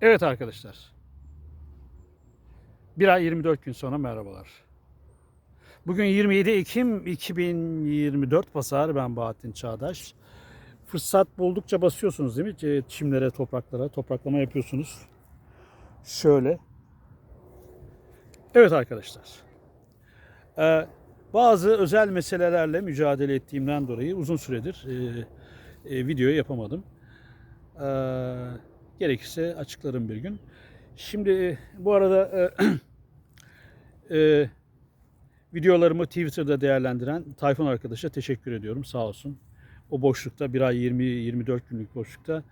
Evet arkadaşlar. Bir ay 24 gün sonra merhabalar. Bugün 27 Ekim 2024 Pazar. Ben Bahattin Çağdaş. Fırsat buldukça basıyorsunuz değil mi? Çimlere, topraklara. Topraklama yapıyorsunuz. Şöyle. Evet arkadaşlar. Ee, bazı özel meselelerle mücadele ettiğimden dolayı uzun süredir e, e, video yapamadım. Ee, gerekirse açıklarım bir gün. Şimdi bu arada e, e, videolarımı Twitter'da değerlendiren Tayfun arkadaşa teşekkür ediyorum. Sağ olsun. O boşlukta bir ay 20-24 günlük boşlukta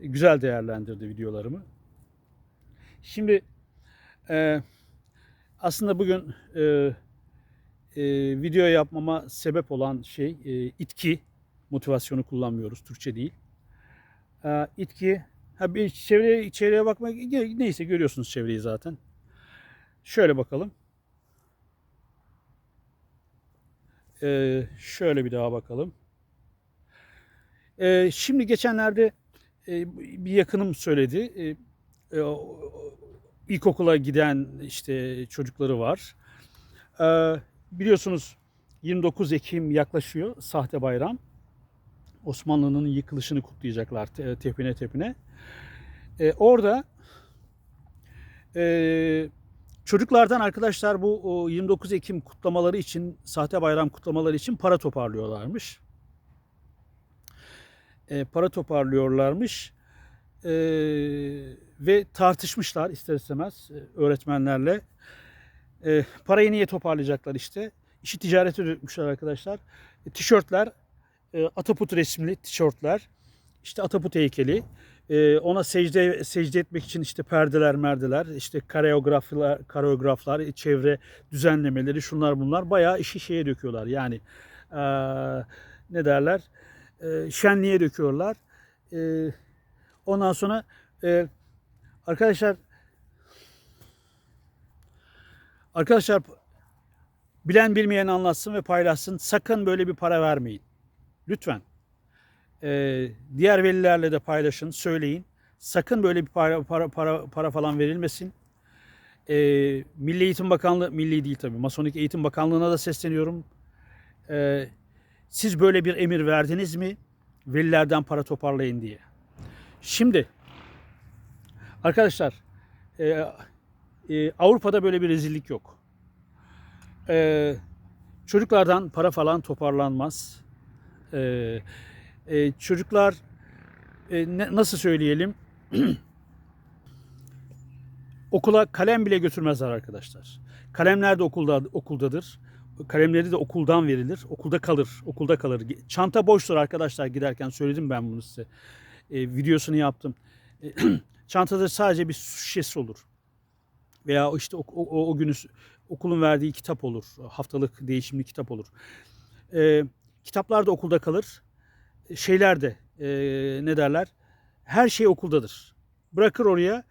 güzel değerlendirdi videolarımı. Şimdi e, aslında bugün e, e, video yapmama sebep olan şey e, itki motivasyonu kullanmıyoruz. Türkçe değil. E, itki ha bir çevreye çevreye bakmak neyse görüyorsunuz çevreyi zaten. Şöyle bakalım. E, şöyle bir daha bakalım. E, şimdi geçenlerde e, bir yakınım söyledi. E, e, giden işte çocukları var. Ee, biliyorsunuz 29 Ekim yaklaşıyor sahte bayram. Osmanlı'nın yıkılışını kutlayacaklar te- tepine tepine. Ee, orada e, çocuklardan arkadaşlar bu o 29 Ekim kutlamaları için sahte bayram kutlamaları için para toparlıyorlarmış. Ee, para toparlıyorlarmış. Ee, ve tartışmışlar ister istemez e, öğretmenlerle. E, parayı niye toparlayacaklar işte? İşi ticarete dökmüşler arkadaşlar. E, tişörtler, e, Ataput resimli tişörtler, işte Ataput heykeli, e, ona secde secde etmek için işte perdeler, merdeler, işte kareograflar, kareograflar, çevre düzenlemeleri, şunlar bunlar bayağı işi şeye döküyorlar. Yani e, ne derler? E, şenliğe döküyorlar. E, ondan sonra arkadaşlar Arkadaşlar bilen bilmeyen anlatsın ve paylaşsın. Sakın böyle bir para vermeyin. Lütfen. Ee, diğer velilerle de paylaşın, söyleyin. Sakın böyle bir para para para, para falan verilmesin. Ee, Milli Eğitim Bakanlığı, milli değil tabii, Masonik Eğitim Bakanlığı'na da sesleniyorum. Ee, siz böyle bir emir verdiniz mi? Velilerden para toparlayın diye. Şimdi arkadaşlar e, e, Avrupa'da böyle bir rezillik yok. E, çocuklardan para falan toparlanmaz. E, e, çocuklar e, ne, nasıl söyleyelim? Okula kalem bile götürmezler arkadaşlar. Kalemler de okulda okuldadır. Kalemleri de okuldan verilir. Okulda kalır. Okulda kalır. Çanta boştur arkadaşlar giderken söyledim ben bunu size. E, videosunu yaptım. E, çantada sadece bir su şişesi olur veya işte o, o, o günü okulun verdiği kitap olur. Haftalık değişimli kitap olur. Ee, kitaplar da okulda kalır. Şeyler de e, ne derler? Her şey okuldadır. Bırakır oraya.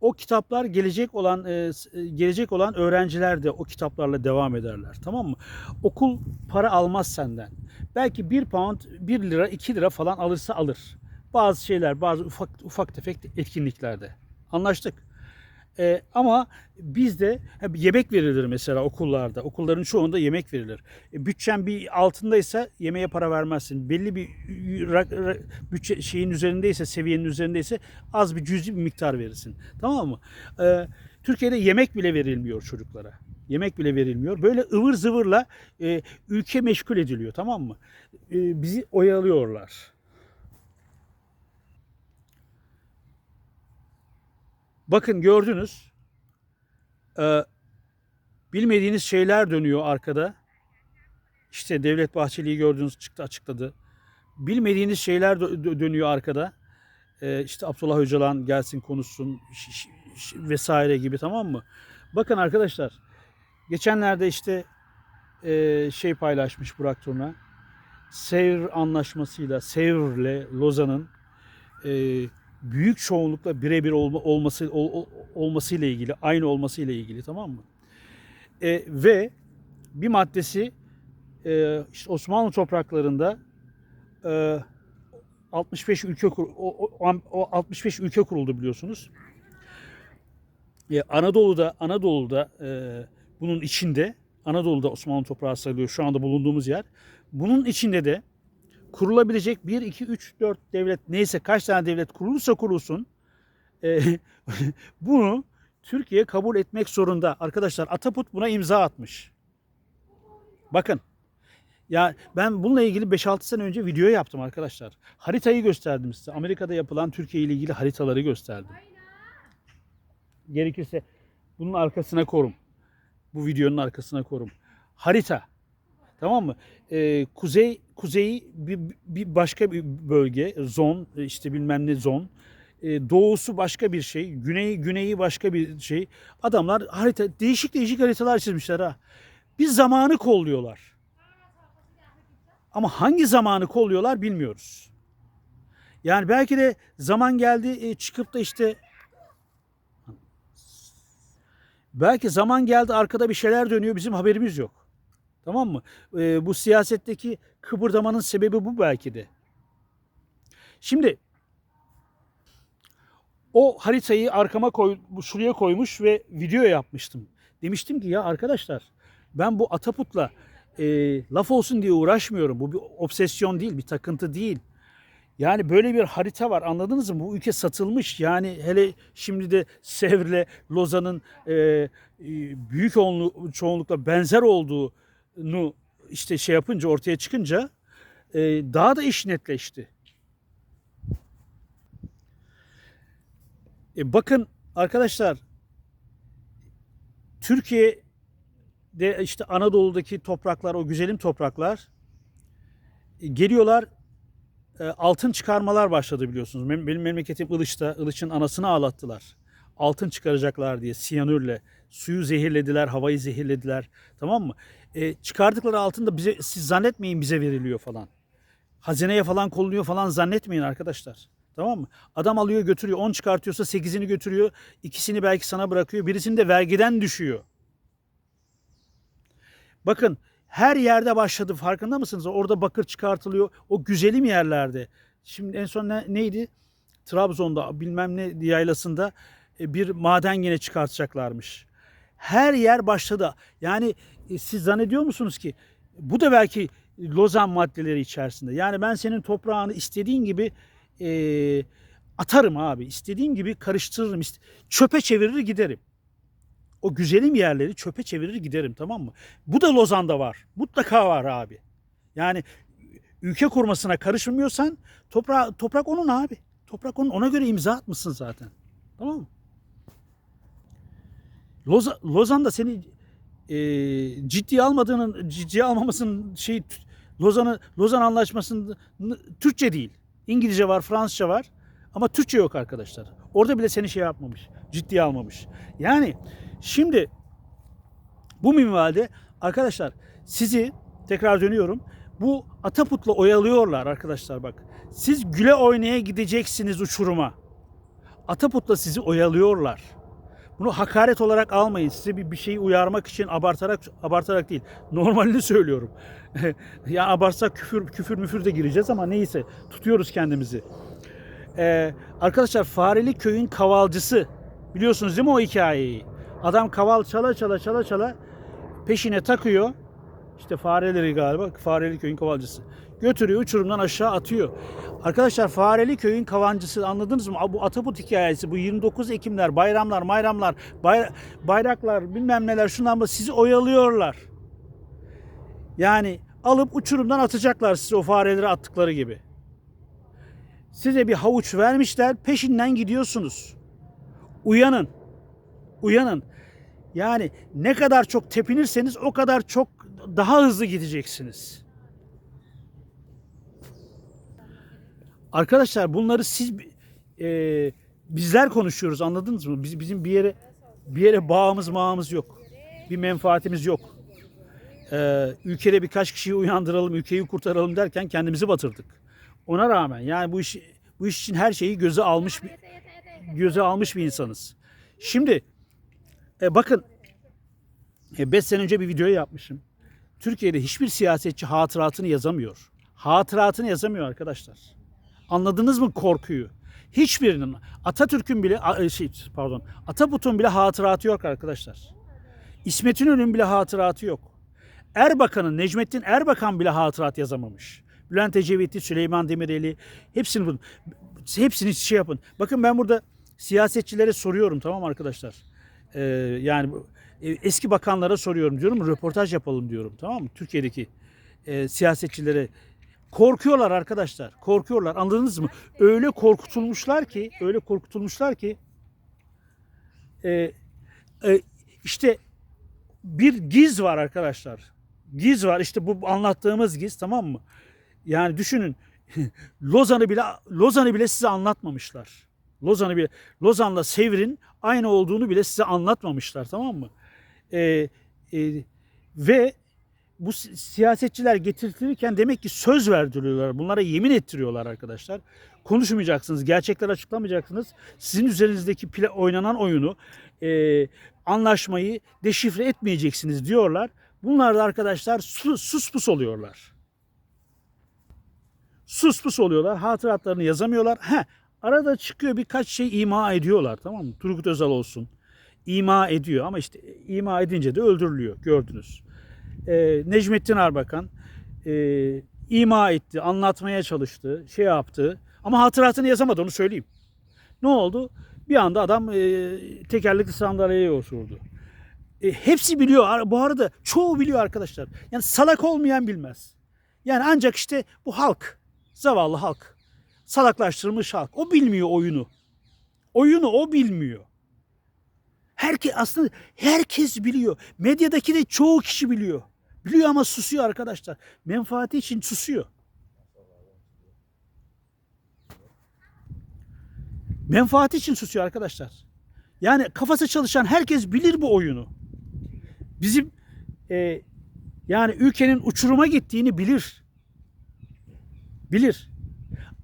O kitaplar gelecek olan e, gelecek olan öğrenciler de o kitaplarla devam ederler. Tamam mı? Okul para almaz senden. Belki bir pound, bir lira, iki lira falan alırsa alır. Bazı şeyler, bazı ufak ufak tefek etkinliklerde. Anlaştık. Ee, ama bizde yemek verilir mesela okullarda. Okulların çoğunda yemek verilir. E, bütçen bir altındaysa yemeğe para vermezsin. Belli bir ra- ra- bütçe şeyin üzerindeyse, seviyenin üzerindeyse az bir cüzi bir miktar verirsin. Tamam mı? Ee, Türkiye'de yemek bile verilmiyor çocuklara. Yemek bile verilmiyor. Böyle ıvır zıvırla e, ülke meşgul ediliyor tamam mı? E, bizi oyalıyorlar. Bakın gördünüz. Ee, bilmediğiniz şeyler dönüyor arkada. İşte Devlet Bahçeli'yi gördünüz çıktı açıkladı. Bilmediğiniz şeyler dö- dö- dönüyor arkada. Ee, işte Abdullah Öcalan gelsin konuşsun vesaire gibi tamam mı? Bakın arkadaşlar geçenlerde işte e, şey paylaşmış Burak Turna. Sevr anlaşmasıyla Sevr'le Lozan'ın e, büyük çoğunlukla birebir olma, olması ol, ol- olmasıyla ilgili, aynı olmasıyla ilgili tamam mı? E, ve bir maddesi e, işte Osmanlı topraklarında e, 65 ülke o, o, o 65 ülke kuruldu biliyorsunuz. E, Anadolu'da Anadolu'da e, bunun içinde Anadolu'da Osmanlı toprağı sayılıyor şu anda bulunduğumuz yer. Bunun içinde de kurulabilecek 1, 2, 3, 4 devlet neyse kaç tane devlet kurulursa kurulsun e, bunu Türkiye kabul etmek zorunda. Arkadaşlar Ataput buna imza atmış. Bakın. Ya ben bununla ilgili 5-6 sene önce video yaptım arkadaşlar. Haritayı gösterdim size. Amerika'da yapılan Türkiye ile ilgili haritaları gösterdim. Gerekirse bunun arkasına korum. Bu videonun arkasına korum. Harita. Tamam mı? Ee, kuzey kuzey bir, bir başka bir bölge, zon, işte bilmem ne zon. Ee, doğusu başka bir şey, güneyi güneyi başka bir şey. Adamlar harita değişik değişik haritalar çizmişler ha. Bir zamanı kolluyorlar. Ama hangi zamanı kolluyorlar bilmiyoruz. Yani belki de zaman geldi e, çıkıp da işte belki zaman geldi arkada bir şeyler dönüyor bizim haberimiz yok. Tamam mı? E, bu siyasetteki kıpırdamanın sebebi bu belki de. Şimdi o haritayı arkama koy, şuraya koymuş ve video yapmıştım. Demiştim ki ya arkadaşlar ben bu Ataput'la e, laf olsun diye uğraşmıyorum. Bu bir obsesyon değil, bir takıntı değil. Yani böyle bir harita var anladınız mı? Bu ülke satılmış. Yani hele şimdi de Sevr'le Lozan'ın e, e, büyük çoğunlu- çoğunlukla benzer olduğunu işte şey yapınca ortaya çıkınca e, daha da iş netleşti. E, bakın arkadaşlar Türkiye'de işte Anadolu'daki topraklar o güzelim topraklar e, geliyorlar e, altın çıkarmalar başladı biliyorsunuz. Benim memleketim Ilıç'ta. Ilıç'ın anasını ağlattılar. Altın çıkaracaklar diye siyanürle. Suyu zehirlediler, havayı zehirlediler. Tamam mı? E, çıkardıkları altın bize, siz zannetmeyin bize veriliyor falan. Hazineye falan konuluyor falan zannetmeyin arkadaşlar. Tamam mı? Adam alıyor götürüyor. 10 çıkartıyorsa 8'ini götürüyor. ikisini belki sana bırakıyor. Birisini de vergiden düşüyor. Bakın her yerde başladı farkında mısınız? Orada bakır çıkartılıyor. O güzelim yerlerde. Şimdi en son ne, neydi? Trabzon'da bilmem ne yaylasında e, bir maden yine çıkartacaklarmış. Her yer başladı. Yani e, siz zannediyor musunuz ki bu da belki Lozan maddeleri içerisinde. Yani ben senin toprağını istediğin gibi e, atarım abi. İstediğim gibi karıştırırım. Çöpe çevirir giderim. O güzelim yerleri çöpe çevirir giderim tamam mı? Bu da Lozan'da var. Mutlaka var abi. Yani ülke kurmasına karışmıyorsan toprak toprak onun abi. Toprak onun. Ona göre imza atmışsın zaten. Tamam mı? Loza, Lozan'da seni e, ciddiye almadığının, ciddiye almamasının şey Lozan'ı Lozan Anlaşması'nın Türkçe değil. İngilizce var, Fransızca var. Ama Türkçe yok arkadaşlar. Orada bile seni şey yapmamış. Ciddiye almamış. Yani şimdi bu minvalde arkadaşlar sizi tekrar dönüyorum. Bu Ataput'la oyalıyorlar arkadaşlar bak. Siz güle oynaya gideceksiniz uçuruma. Ataput'la sizi oyalıyorlar. Bunu hakaret olarak almayın. Size bir, bir şeyi uyarmak için abartarak abartarak değil. Normalini söylüyorum. ya abartsak küfür küfür müfür de gireceğiz ama neyse tutuyoruz kendimizi. Ee, arkadaşlar Fareli köyün kavalcısı biliyorsunuz değil mi o hikayeyi? Adam kaval çala çala çala çala peşine takıyor. İşte fareleri galiba Fareli köyün kavalcısı. Götürüyor uçurumdan aşağı atıyor. Arkadaşlar Fareli köyün kavancısı anladınız mı? Bu Ataput hikayesi bu 29 Ekimler bayramlar bayramlar bay- bayraklar bilmem neler şundan bu sizi oyalıyorlar. Yani alıp uçurumdan atacaklar sizi o fareleri attıkları gibi. Size bir havuç vermişler peşinden gidiyorsunuz. Uyanın. Uyanın. Yani ne kadar çok tepinirseniz o kadar çok daha hızlı gideceksiniz. Arkadaşlar bunları siz e, bizler konuşuyoruz anladınız mı? Biz, bizim bir yere bir yere bağımız mağımız yok. Bir menfaatimiz yok. E, ülkede birkaç kişiyi uyandıralım, ülkeyi kurtaralım derken kendimizi batırdık. Ona rağmen yani bu iş bu iş için her şeyi göze almış bir göze almış bir insanız. Şimdi e, bakın 5 sene önce bir video yapmışım. Türkiye'de hiçbir siyasetçi hatıratını yazamıyor. Hatıratını yazamıyor arkadaşlar. Anladınız mı korkuyu? Hiçbirinin Atatürk'ün bile e, şey, pardon Ataput'un bile hatıratı yok arkadaşlar. İsmet İnönü'nün bile hatıratı yok. Erbakan'ın, Necmettin Erbakan bile hatırat yazamamış. Bülent Ecevit'i, Süleyman Demirel'i hepsini bulun. Hepsini şey yapın. Bakın ben burada siyasetçilere soruyorum tamam arkadaşlar? Ee, yani e, eski bakanlara soruyorum diyorum röportaj yapalım diyorum tamam mı? Türkiye'deki e, siyasetçilere korkuyorlar arkadaşlar. Korkuyorlar. Anladınız mı? Öyle korkutulmuşlar ki, öyle korkutulmuşlar ki e, e, işte bir giz var arkadaşlar. Giz var. İşte bu anlattığımız giz tamam mı? Yani düşünün Lozan'ı bile Lozan'ı bile size anlatmamışlar. Lozan'ı bile Lozan'la Sevr'in aynı olduğunu bile size anlatmamışlar tamam mı? Ee, e, ve bu si- siyasetçiler getirtilirken demek ki söz verdiriyorlar. Bunlara yemin ettiriyorlar arkadaşlar. Konuşmayacaksınız, gerçekler açıklamayacaksınız. Sizin üzerinizdeki pla- oynanan oyunu, e, anlaşmayı deşifre etmeyeceksiniz diyorlar. Bunlar da arkadaşlar su, sus pus oluyorlar. Sus pus oluyorlar. Hatıratlarını yazamıyorlar. He, arada çıkıyor birkaç şey ima ediyorlar tamam mı? Turgut Özal olsun. ima ediyor ama işte ima edince de öldürülüyor gördünüz. Ee, Necmettin Erbakan e, ima etti, anlatmaya çalıştı, şey yaptı ama hatıratını yazamadı onu söyleyeyim. Ne oldu? Bir anda adam e, tekerlekli sandalyeye oturdu. E, hepsi biliyor. Bu arada çoğu biliyor arkadaşlar. Yani salak olmayan bilmez. Yani ancak işte bu halk, zavallı halk, salaklaştırılmış halk. O bilmiyor oyunu. Oyunu o bilmiyor. Herkes aslında herkes biliyor. Medyadaki de çoğu kişi biliyor. Biliyor ama susuyor arkadaşlar. Menfaati için susuyor. Menfaati için susuyor arkadaşlar. Yani kafası çalışan herkes bilir bu oyunu. Bizim e, yani ülkenin uçuruma gittiğini bilir. Bilir.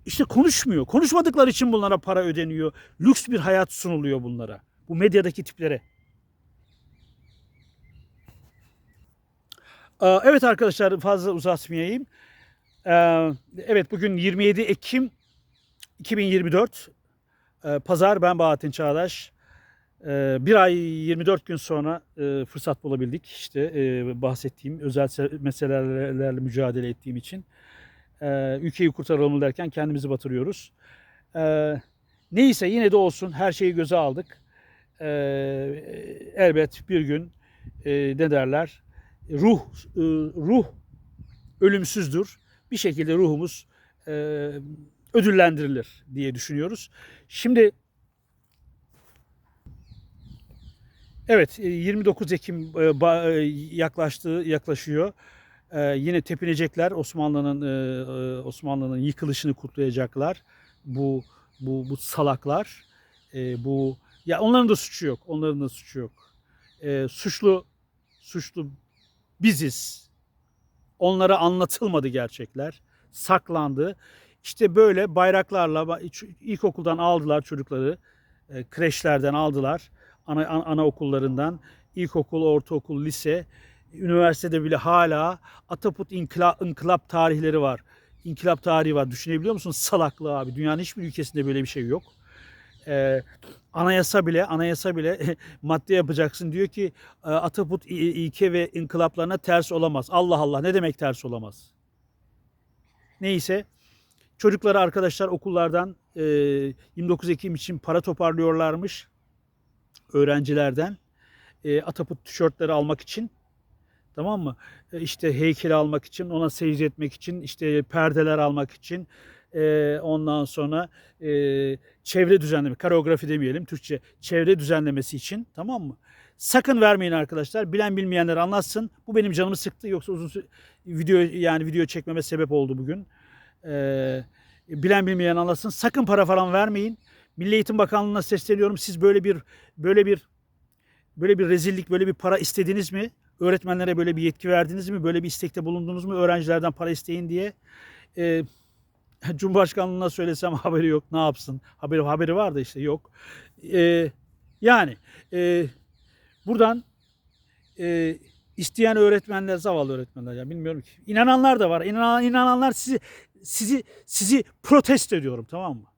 İşte konuşmuyor. Konuşmadıkları için bunlara para ödeniyor. Lüks bir hayat sunuluyor bunlara. Bu medyadaki tiplere. Evet arkadaşlar fazla uzatmayayım. Ee, Evet bugün 27 Ekim 2024. Ee, Pazar ben Bahattin Çağdaş. Ee, Bir ay 24 gün sonra e, fırsat bulabildik. İşte e, bahsettiğim özel se- meselelerle mücadele ettiğim için. Ee, Ülkeyi kurtaralım derken kendimizi batırıyoruz. Ee, Neyse yine de olsun her şeyi göze aldık. Ee, elbet bir gün e, ne derler ruh e, ruh ölümsüzdür. Bir şekilde ruhumuz e, ödüllendirilir diye düşünüyoruz. Şimdi evet e, 29 Ekim e, ba- e, yaklaştığı yaklaşıyor. Yine tepinecekler Osmanlı'nın Osmanlı'nın yıkılışını kutlayacaklar. Bu bu bu salaklar bu ya onların da suçu yok. Onların da suçu yok. Suçlu suçlu biziz. Onlara anlatılmadı gerçekler. Saklandı. İşte böyle bayraklarla ba- ilkokuldan aldılar çocukları. e, kreşlerden aldılar. Ana, ana, anaokullarından. ilkokul, ortaokul, lise. Üniversitede bile hala Ataput inkılap, inkılap tarihleri var. İnkılap tarihi var. Düşünebiliyor musun? Salaklığı abi. Dünyanın hiçbir ülkesinde böyle bir şey yok. Ee, anayasa bile anayasa bile madde yapacaksın diyor ki e, Ataput i- ilke ve inkılaplarına ters olamaz. Allah Allah ne demek ters olamaz? Neyse çocukları arkadaşlar okullardan e, 29 Ekim için para toparlıyorlarmış öğrencilerden e, Ataput tişörtleri almak için tamam mı? E, işte heykeli almak için, ona secde etmek için, işte perdeler almak için, e, ondan sonra e, çevre düzenleme, koreografi demeyelim Türkçe, çevre düzenlemesi için tamam mı? Sakın vermeyin arkadaşlar. Bilen bilmeyenler anlatsın. Bu benim canımı sıktı. Yoksa uzun video yani video çekmeme sebep oldu bugün. Ee, bilen bilmeyen anlatsın. Sakın para falan vermeyin. Milli Eğitim Bakanlığı'na sesleniyorum. Siz böyle bir böyle bir böyle bir rezillik, böyle bir para istediniz mi? Öğretmenlere böyle bir yetki verdiniz mi? Böyle bir istekte bulundunuz mu? Öğrencilerden para isteyin diye. Ee, Cumhurbaşkanlığına söylesem haberi yok. Ne yapsın? Haberi haberi var da işte yok. Ee, yani e, buradan e, isteyen öğretmenler, zavallı öğretmenler ya bilmiyorum ki. İnananlar da var. İnanan, inananlar sizi sizi sizi protesto ediyorum tamam mı?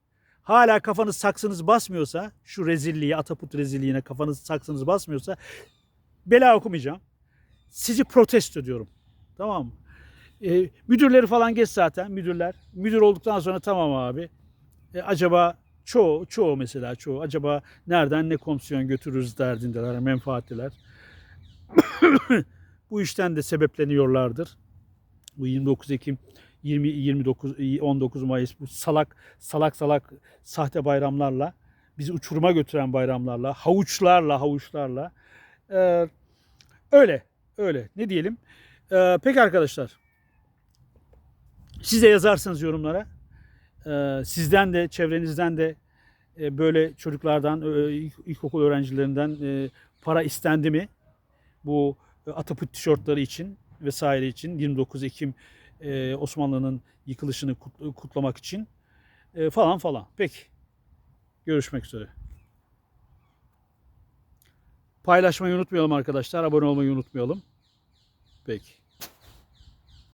hala kafanız saksınız basmıyorsa şu rezilliği Ataput rezilliğine kafanız saksınız basmıyorsa bela okumayacağım. Sizi protesto ediyorum. Tamam mı? Ee, müdürleri falan geç zaten müdürler. Müdür olduktan sonra tamam abi. E, acaba çoğu çoğu mesela çoğu acaba nereden ne komisyon götürürüz derdindeler menfaatliler. Bu işten de sebepleniyorlardır. Bu 29 Ekim 20 29 19 Mayıs bu salak salak salak sahte bayramlarla bizi uçuruma götüren bayramlarla, havuçlarla, havuçlarla Ee, öyle öyle ne diyelim. Ee, peki arkadaşlar siz de yazarsınız yorumlara. Ee, sizden de çevrenizden de e, böyle çocuklardan e, ilk- ilkokul öğrencilerinden e, para istendi mi? Bu e, Atatürk tişörtleri için vesaire için 29 Ekim Osmanlı'nın yıkılışını kut- kutlamak için falan falan. Peki. Görüşmek üzere. Paylaşmayı unutmayalım arkadaşlar. Abone olmayı unutmayalım. Peki.